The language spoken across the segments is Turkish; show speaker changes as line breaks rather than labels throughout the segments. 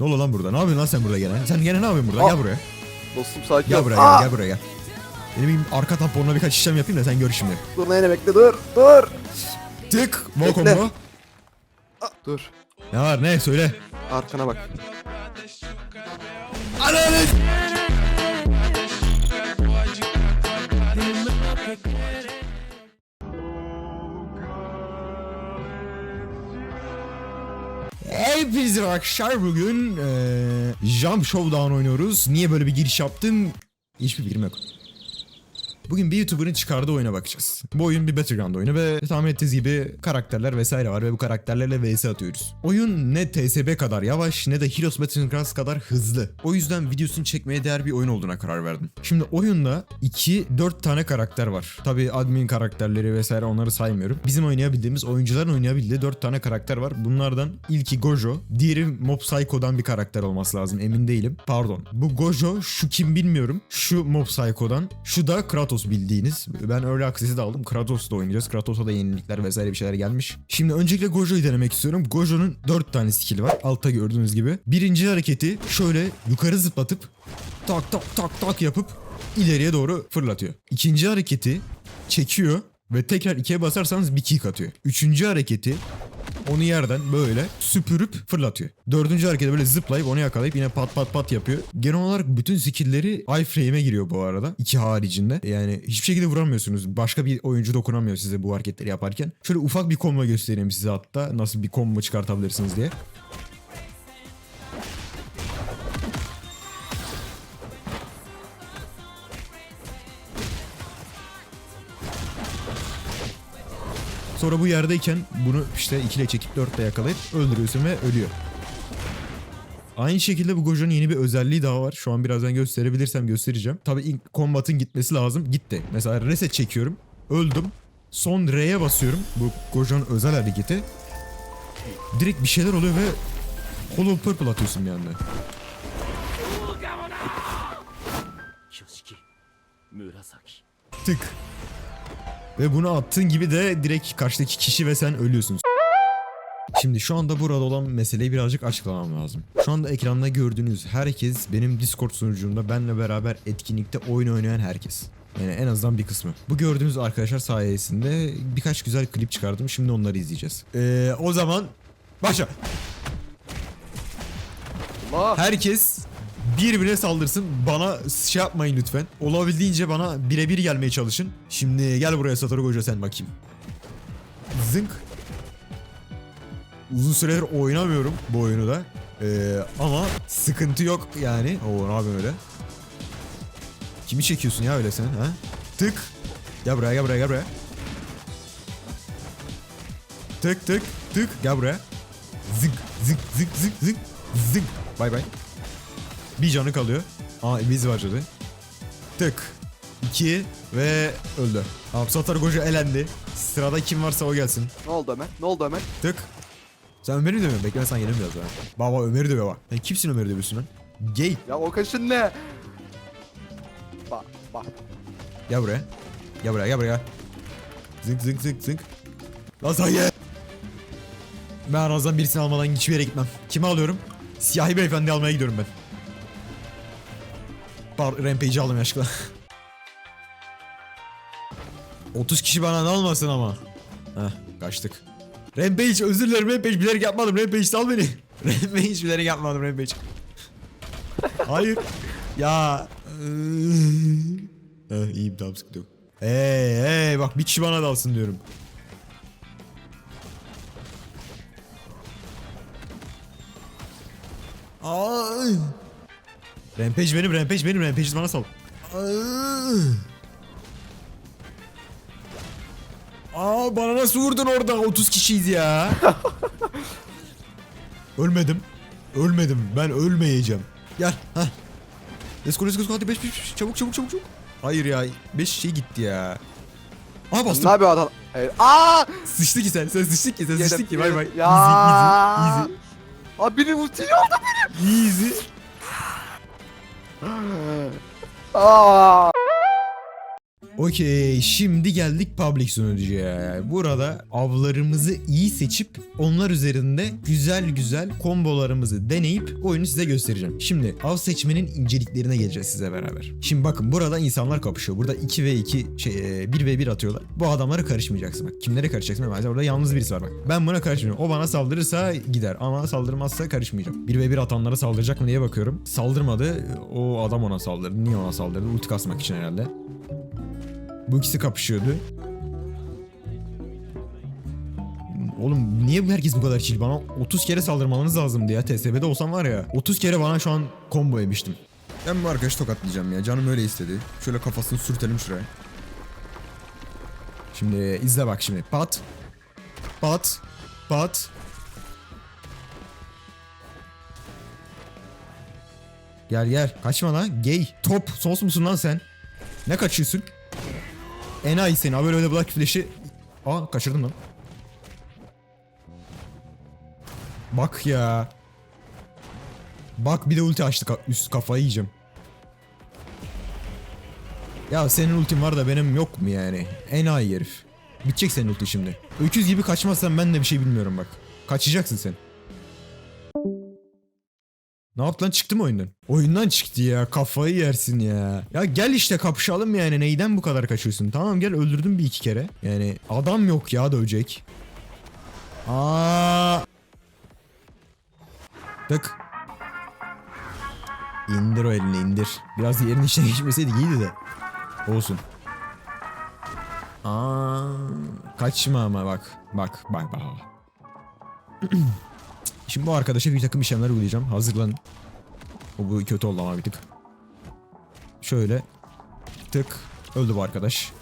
Ne oluyor lan burada? Ne yapıyorsun lan sen burada gene? Sen gene ne yapıyorsun burada?
Aa.
Gel buraya.
Dostum sakin
Gel buraya gel, gel buraya gel. Benim arka tamponuna birkaç işlem yapayım da sen gör şimdi.
Dur neyine bekle dur. Dur.
Tık. Mo
Bekle.
combo.
Dur.
Ne var ne söyle.
Arkana bak.
Ananı. Hepinize arkadaşlar bugün eee Jump Showdown oynuyoruz. Niye böyle bir giriş yaptım? Hiçbir fikrim yok. Bugün bir YouTuber'ın çıkardığı oyuna bakacağız. Bu oyun bir Battleground oyunu ve tahmin ettiğiniz gibi karakterler vesaire var ve bu karakterlerle vs atıyoruz. Oyun ne TSB kadar yavaş ne de Heroes Battlegrounds kadar hızlı. O yüzden videosunu çekmeye değer bir oyun olduğuna karar verdim. Şimdi oyunda 2-4 tane karakter var. Tabi admin karakterleri vesaire onları saymıyorum. Bizim oynayabildiğimiz, oyuncuların oynayabildiği 4 tane karakter var. Bunlardan ilki Gojo, diğeri Mob Psycho'dan bir karakter olması lazım emin değilim. Pardon. Bu Gojo, şu kim bilmiyorum. Şu Mob Psycho'dan. Şu da Kratos bildiğiniz. Ben öyle aksesi de aldım. Kratos'la oynayacağız. Kratos'a da yenilikler vesaire bir şeyler gelmiş. Şimdi öncelikle Gojo'yu denemek istiyorum. Gojo'nun 4 tane skill'i var. Altta gördüğünüz gibi. Birinci hareketi şöyle yukarı zıplatıp tak tak tak tak yapıp ileriye doğru fırlatıyor. İkinci hareketi çekiyor ve tekrar ikiye basarsanız bir kick atıyor. Üçüncü hareketi onu yerden böyle süpürüp fırlatıyor. Dördüncü hareketi böyle zıplayıp onu yakalayıp yine pat pat pat yapıyor. Genel olarak bütün skill'leri iframe'e giriyor bu arada. iki haricinde. Yani hiçbir şekilde vuramıyorsunuz. Başka bir oyuncu dokunamıyor size bu hareketleri yaparken. Şöyle ufak bir combo göstereyim size hatta. Nasıl bir combo çıkartabilirsiniz diye. Sonra bu yerdeyken bunu işte 2 ile çekip 4 ile yakalayıp öldürüyorsun ve ölüyor. Aynı şekilde bu Gojo'nun yeni bir özelliği daha var. Şu an birazdan gösterebilirsem göstereceğim. Tabii ilk combat'ın gitmesi lazım. Gitti. Mesela reset çekiyorum. Öldüm. Son R'ye basıyorum. Bu Gojo'nun özel hareketi. Direkt bir şeyler oluyor ve Hollow Purple atıyorsun bir anda. Tık. Ve bunu attığın gibi de direkt karşıdaki kişi ve sen ölüyorsun. Şimdi şu anda burada olan meseleyi birazcık açıklamam lazım. Şu anda ekranda gördüğünüz herkes benim Discord sunucumda benle beraber etkinlikte oyun oynayan herkes. Yani en azından bir kısmı. Bu gördüğünüz arkadaşlar sayesinde birkaç güzel klip çıkardım. Şimdi onları izleyeceğiz. Ee, o zaman başla.
Allah.
Herkes birbirine saldırsın. Bana şey yapmayın lütfen. Olabildiğince bana birebir gelmeye çalışın. Şimdi gel buraya Satoru Gojo sen bakayım. Zınk. Uzun süredir oynamıyorum bu oyunu da. Ee, ama sıkıntı yok yani. Oo ne yapıyorsun öyle? Kimi çekiyorsun ya öyle sen ha? Tık. Gel buraya gel buraya gel buraya. Tık tık tık gel buraya. Zık zık zık zık zık zık. Bay bay. Bir canı kalıyor. Aa biz harcadı. Tık. 2 ve öldü. Tamam Satoru Gojo elendi. Sırada kim varsa o gelsin.
Ne oldu Ömer? Ne oldu Ömer?
Tık. Sen Ömer'i mi dövüyorsun? Bekle ben sana biraz daha. Baba Ömer'i dövüyor bak. Sen kimsin Ömer'i dövüyorsun lan? Gay.
Ya o kaşın ne? Bak bak.
Gel buraya. Gel buraya gel buraya. Zınk zınk zınk zınk. Lan sen ye. Ben aranızdan birisini almadan hiçbir yere gitmem. Kimi alıyorum? Siyahi beyefendi almaya gidiyorum ben. Bar Rampage'i aldım yaşlıkla. 30 kişi bana ne almasın ama. Heh kaçtık. Rampage özür dilerim Rampage bilerek yapmadım Rampage sal beni. Rampage bilerek yapmadım Rampage. Hayır. Ya. Heh, iyiyim tamam sıkıntı yok. Hey hey bak bir kişi bana dalsın diyorum. Ay. Rampage benim, Rampage benim, Rampage bana sal. Aa bana nasıl vurdun orada? 30 kişiyiz ya. Ölmedim. Ölmedim. Ben ölmeyeceğim. Gel. Heh. Let's go let's go. Hadi 5 5 çabuk çabuk çabuk çabuk. Hayır ya 5 şey gitti ya. Aa
Ne
bastım.
yapıyor adam? Evet. Aa!
Sıçtı ki sen. Sen sıçtın ki. Sen
Yedim,
sıçtın ki. Bay bay.
yedim.
Easy
Ya.
easy
Abi biri ulti oldu.
easy. Easy.
Aa!
Okey şimdi geldik public sunucuya. Burada avlarımızı iyi seçip onlar üzerinde güzel güzel kombolarımızı deneyip oyunu size göstereceğim. Şimdi av seçmenin inceliklerine geleceğiz size beraber. Şimdi bakın burada insanlar kapışıyor. Burada 2 ve 2 şey e, 1 ve 1 atıyorlar. Bu adamlara karışmayacaksın bak. Kimlere karışacaksın? Mesela orada yalnız birisi var bak. Ben buna karışmıyorum. O bana saldırırsa gider ama saldırmazsa karışmayacağım. 1 ve 1 atanlara saldıracak mı diye bakıyorum. Saldırmadı. O adam ona saldırdı. Niye ona saldırdı? Ulti kasmak için herhalde. Bu ikisi kapışıyordu. Oğlum niye bu herkes bu kadar chill? Bana 30 kere saldırmanız lazımdı ya. TSB'de olsam var ya. 30 kere bana şu an combo yemiştim. Ben bu arkadaşı tokatlayacağım ya. Canım öyle istedi. Şöyle kafasını sürtelim şuraya. Şimdi izle bak şimdi. Pat. Pat. Pat. Gel gel. Kaçma lan. Gay. Top. Sos musun lan sen? Ne kaçıyorsun? Enayi seni. Böyle öyle Black Flash'i... Aa kaçırdım lan. Bak ya. Bak bir de ulti açtı. Ka- Üst kafayı yiyeceğim. Ya senin ultin var da benim yok mu yani? Enayi herif. Bitecek senin ulti şimdi. Öküz gibi kaçmazsan ben de bir şey bilmiyorum bak. Kaçacaksın sen. Ne yaptı lan çıktı mı oyundan? Oyundan çıktı ya kafayı yersin ya. Ya gel işte kapışalım yani neyden bu kadar kaçıyorsun? Tamam gel öldürdüm bir iki kere. Yani adam yok ya dövecek. Aa. Tık. İndir o elini indir. Biraz yerin içine geçmeseydi iyiydi de. Olsun. Aa, kaçma ama bak. Bak bak bak. Şimdi bu arkadaşa bir takım işlemler uygulayacağım. Hazırlanın. O bu kötü oldu ama bir tık. Şöyle. Tık. Öldü bu arkadaş.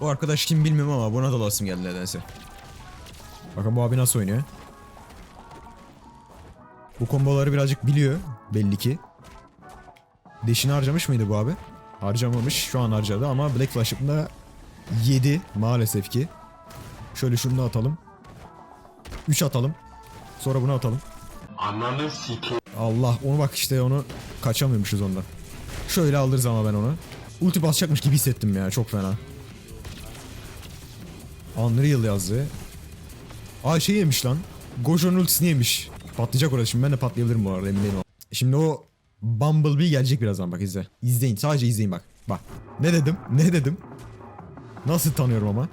Bu arkadaş kim bilmiyorum ama buna da lasım geldi nedense. Bakın bu abi nasıl oynuyor. Bu komboları birazcık biliyor belli ki. Deşini harcamış mıydı bu abi? Harcamamış. Şu an harcadı ama Black Flash'ımda 7 maalesef ki. Şöyle şunu da atalım. 3 atalım. Sonra bunu atalım.
Ananı sike.
Allah onu bak işte onu kaçamıyormuşuz ondan. Şöyle alırız ama ben onu. Ulti basacakmış gibi hissettim ya çok fena. Unreal yazdı. Aa şey yemiş lan. Gojo'nun ultisini yemiş. Patlayacak orası şimdi ben de patlayabilirim bu arada emin değilim. Şimdi o Bumblebee gelecek birazdan bak izle. İzleyin sadece izleyin bak. Bak. Ne dedim? Ne dedim? Nasıl tanıyorum ama?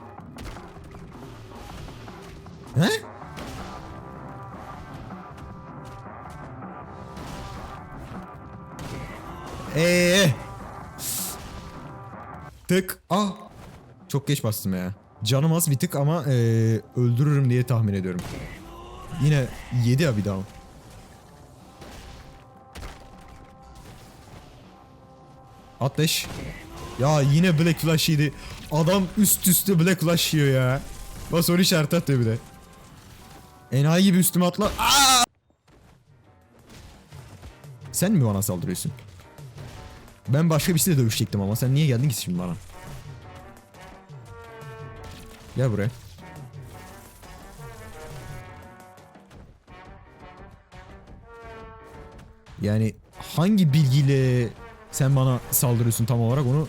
Eee. Tık. Ah. Çok geç bastım ya. Canım az bir tık ama eee, öldürürüm diye tahmin ediyorum. Yine 7 ya bir daha. Ateş. Ya yine Black Flash yedi. Adam üst üste Black Flash yiyor ya. Bak soru işareti atıyor bir de. Enayi gibi üstüme atla. Aa! Sen mi bana saldırıyorsun? Ben başka birisiyle dövüşecektim ama sen niye geldin ki şimdi bana? Gel buraya. Yani hangi bilgiyle sen bana saldırıyorsun tam olarak onu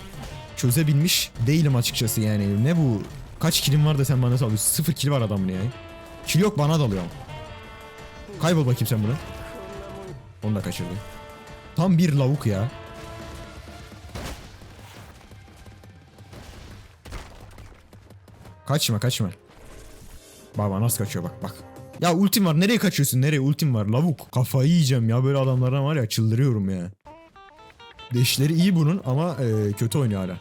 çözebilmiş değilim açıkçası yani. Ne bu? Kaç kilim var da sen bana saldırıyorsun? Sıfır kill var adamın yani. Kill yok bana dalıyor. Kaybol bakayım sen bunu. Onu da kaçırdı. Tam bir lavuk ya. Kaçma kaçma. Baba nasıl kaçıyor bak bak. Ya ultim var nereye kaçıyorsun nereye ultim var lavuk. Kafayı yiyeceğim ya böyle adamlardan var ya çıldırıyorum ya. Deşleri iyi bunun ama e, kötü oynuyor hala.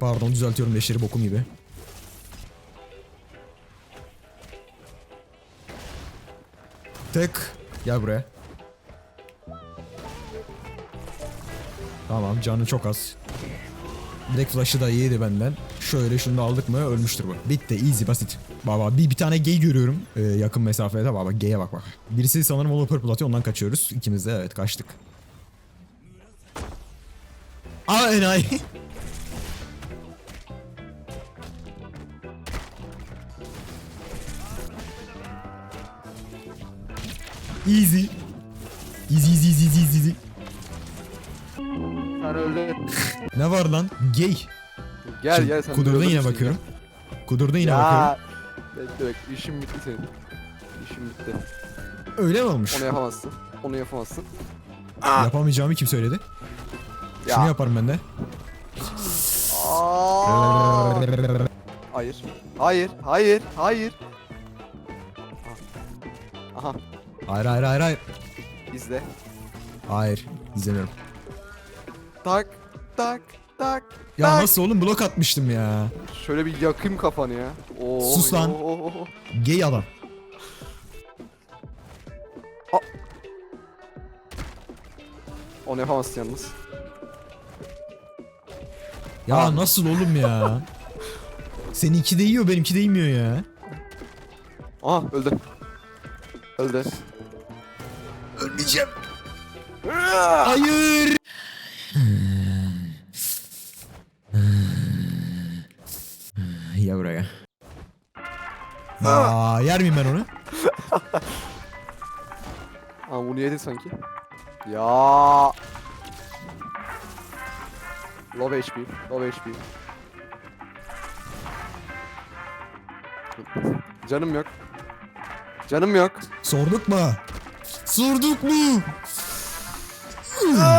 Pardon düzeltiyorum deşleri bokum gibi. Tık. Gel buraya. Tamam canı çok az. Black Flash'ı da iyiydi benden. Şöyle şunu da aldık mı ölmüştür bu. Bitti easy basit. Baba bir, bir tane gay görüyorum ee, yakın mesafede. Baba gay'e bak bak. Birisi sanırım Holo Purple atıyor ondan kaçıyoruz. İkimiz de evet kaçtık. Aa enayi. Easy easy easy easy easy.
Sen öldün.
Ne var lan? Gay.
Gel
Şimdi
gel sen
Kudurdun yine bakıyorum. Kudurdun yine bakıyorum.
Ya. Bekle bekle işim bitti senin. İşim bitti.
Öyle mi olmuş?
Onu yapamazsın. Onu yapamazsın.
Yapamayacağımı kim söyledi?
Ya.
Şunu yaparım ben de.
Aa! Hayır. Hayır. Hayır. Hayır. Aha.
Hayır hayır hayır hayır.
İzle.
Hayır. İzlemiyorum.
Tak. Tak. Tak.
Ya
tak.
nasıl oğlum blok atmıştım ya.
Şöyle bir yakayım kafanı ya. Oo,
Sus lan.
oo, oo, oo.
Gay adam.
Onu yapamazsın yalnız.
Ya
Aa.
nasıl oğlum ya? Seninki de yiyor benimki de yemiyor ya.
Aha öldü. Öldü.
Ölmeyeceğim. Hayır. ya buraya. Aa, yer miyim ben onu?
Aa bunu yedin sanki. Ya. Low HP. Low HP. Canım yok. Canım yok.
Sorduk mu? Sorduk mu?